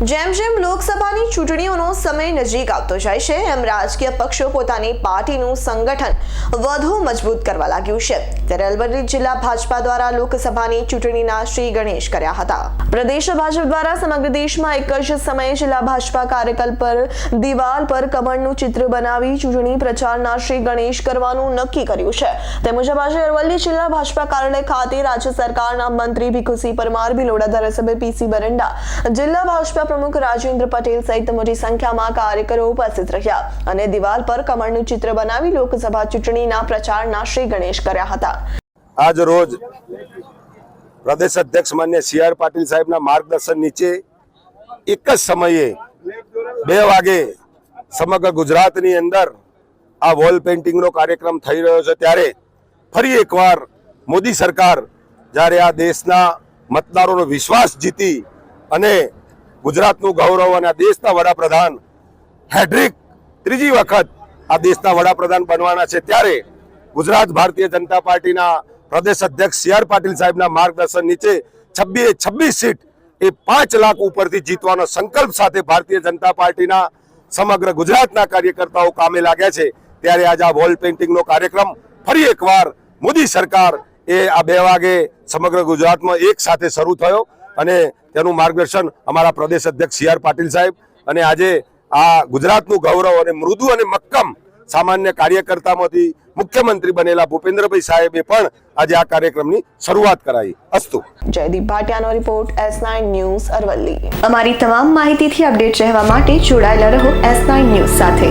જેમ જેમ લોકસભાની ચૂંટણીઓનો સમય નજીક આવતો જાય છે, એમ રાજકીય પક્ષો પોતાની પાર્ટીનું સંગઠન વધુ મજબૂત કરવા લાગ્યું છે. ત્યારે અરવલ્લી જિલ્લા ભાજપા દ્વારા લોકસભાની ચૂંટણીના શ્રી ગણેશ કર્યા હતા. પ્રદેશ ભાજપ દ્વારા સમગ્ર દેશમાં એક જ સમયે જિલ્લા ભાજપા કાર્યકર પર દિવાલ પર કમળનું ચિત્ર બનાવી ચૂંટણી પ્રચારના શ્રી ગણેશ કરવાનું નક્કી કર્યું છે. તે મુજબ આજે અરવલ્લી જિલ્લા ભાજપા કાર્યાલય ખાતે રાજ્ય સરકારના મંત્રી ભીખુસિંહ પરમાર, ભિલોડા ધારાસભ્ય પીસી બરંડા, જિલ્લા ભાજપા પ્રમુખ રાજેન્દ્ર પટેલ સહિત મોટી સંખ્યામાં કાર્યકરો ઉપસ્થિત રહ્યા અને દિવાલ પર કમળનું ચિત્ર બનાવી લોકસભા ચૂંટણીના પ્રચારના શ્રી ગણેશ કર્યા હતા. આજ રોજ પ્રદેશ અધ્યક્ષ માન્ય સી આર પાટીલ સાહેબના માર્ગદર્શન નીચે એક જ સમયે બે વાગે સમગ્ર ગુજરાતની અંદર આ વોલ પેઇન્ટિંગનો કાર્યક્રમ થઈ રહ્યો છે. ત્યારે ફરી એકવાર મોદી સરકાર જ્યારે આ દેશના મતદારોનો વિશ્વાસ જીતી અને ગુજરાતનું ગૌરવ અને આ દેશના વડાપ્રધાન હેડ્રિક ત્રીજી વખત આ દેશના વડાપ્રધાન બનવાના છે. ત્યારે ગુજરાત ભારતીય જનતા પાર્ટીના પ્રદેશ અધ્યક્ષ સી આર પાટીલ સાહેબના માર્ગદર્શન નીચે છવ્વીસ છબ્બીસ સીટ એ પાંચ લાખ ઉપરથી જીતવાનો સંકલ્પ સાથે ભારતીય જનતા પાર્ટીના સમગ્ર ગુજરાતના કાર્યકર્તાઓ કામે લાગ્યા છે. ત્યારે આજે આ વોલ પેઇન્ટિંગનો કાર્યક્રમ ફરી એકવાર મોદી સરકાર એ આ બે વાગે સમગ્ર ગુજરાતમાં એક સાથે શરૂ થયો. અને તેનું માર્ગદર્શન અમારા પ્રદેશ અધ્યક્ષ સી આર પાટીલ સાહેબ અને આજે આ ગુજરાતનું ગૌરવ અને મૃદુ અને મક્કમ સામાન્ય કાર્યકર્તામાંથી મુખ્યમંત્રી બનેલા ભૂપેન્દ્રભાઈ સાહેબે પણ આજે આ કાર્યક્રમની શરૂઆત કરાવી અસ્તુ. જયદીપ ભાટિયાનો રિપોર્ટ એસ નાઇન ન્યૂઝ અરવલ્લી. અમારી તમામ માહિતીથી અપડેટ રહેવા માટે જોડાયેલા રહો એસ નાઇન ન્યૂઝ સાથે.